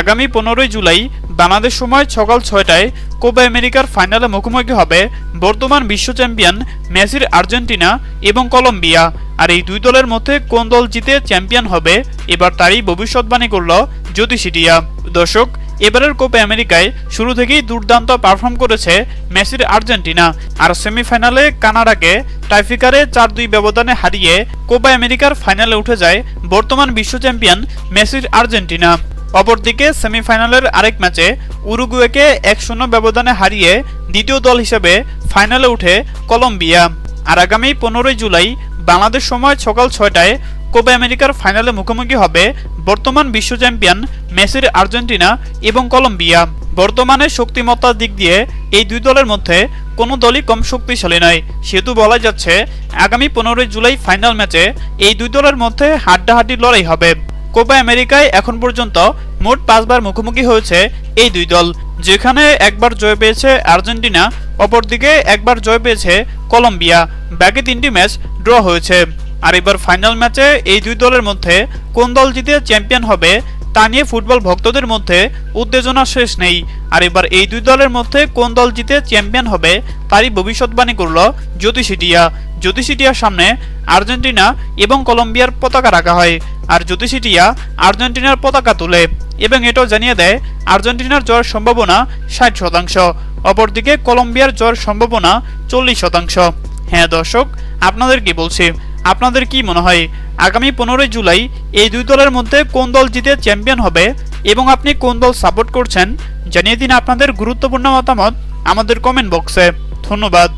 আগামী পনেরোই জুলাই বাংলাদেশ সময় সকাল ছয়টায় কোপা আমেরিকার ফাইনালে মুখোমুখি হবে বর্তমান বিশ্ব চ্যাম্পিয়ন মেসির আর্জেন্টিনা এবং কলম্বিয়া। আর এই দুই দলের মধ্যে কোন দল জিতে চ্যাম্পিয়ন হবে, এবার তারই ভবিষ্যৎবাণী করল জ্যোতিষিটিয়া দর্শক, এবারের কোপা আমেরিকায় শুরু থেকেই দুর্দান্ত পারফর্ম করেছে মেসির আর্জেন্টিনা। আর সেমিফাইনালে কানাডাকে টাইফিকারে চার দুই ব্যবধানে হারিয়ে কোপা আমেরিকার ফাইনালে উঠে যায় বর্তমান বিশ্ব চ্যাম্পিয়ন মেসির আর্জেন্টিনা। অপরদিকে সেমিফাইনালের আরেক ম্যাচে উরুগুয়েকে এক শূন্য ব্যবধানে হারিয়ে দ্বিতীয় দল হিসেবে ফাইনালে উঠে কলম্বিয়া। আর আগামী পনেরোই জুলাই বাংলাদেশ সময় সকাল ছয়টায় কোপা আমেরিকার ফাইনালে মুখোমুখি হবে বর্তমান বিশ্ব চ্যাম্পিয়ন মেসির আর্জেন্টিনা এবং কলম্বিয়া। বর্তমানে শক্তিমত্তার দিক দিয়ে এই দুই দলের মধ্যে কোনো দলই কম শক্তিশালী নয়। সেহেতু বলা যাচ্ছে, আগামী পনেরোই জুলাই ফাইনাল ম্যাচে এই দুই দলের মধ্যে হাড্ডাহাড্ডি লড়াই হবে। কোপা আমেরিকায় এখন পর্যন্ত মোট পাঁচবার মুখোমুখি হয়েছে এই দুই দল, যেখানে একবার জয় পেয়েছে আর্জেন্টিনা, অপরদিকে একবার জয় পেয়েছে কলম্বিয়া। বাকি তিনটি ম্যাচ ড্র হয়েছে। আর এবার ফাইনাল ম্যাচে এই দুই দলের মধ্যে কোন দল জিতে চ্যাম্পিয়ন হবে, তা নিয়ে ফুটবল ভক্তদের মধ্যে উত্তেজনা শেষ নেই। আর এবার এই দুই দলের মধ্যে কোন দল জিতে চ্যাম্পিয়ন হবে, তারই ভবিষ্যৎবাণী করল জ্যোতিষিটিয়া জ্যোতিষিটিয়ার সামনে আর্জেন্টিনা এবং কলম্বিয়ার পতাকা রাখা হয়। আর জ্যোতিষিটিয়া আর্জেন্টিনার পতাকা তুলে এবং এটাও জানিয়ে দেয়, আর্জেন্টিনার জয়ের সম্ভাবনা ষাট শতাংশ, অপরদিকে কলম্বিয়ার জয়ের সম্ভাবনা চল্লিশ শতাংশ। হ্যাঁ দর্শক, আপনাদের কি বলছি? আপনাদের কি মনে হয়, আগামী পনেরোই জুলাই এই দুই দলের মধ্যে কোন দল জিতে চ্যাম্পিয়ন হবে এবং আপনি কোন দল সাপোর্ট করছেন? জানিয়ে দিন আপনাদের গুরুত্বপূর্ণ মতামত আমাদের কমেন্ট বক্সে ধন্যবাদ।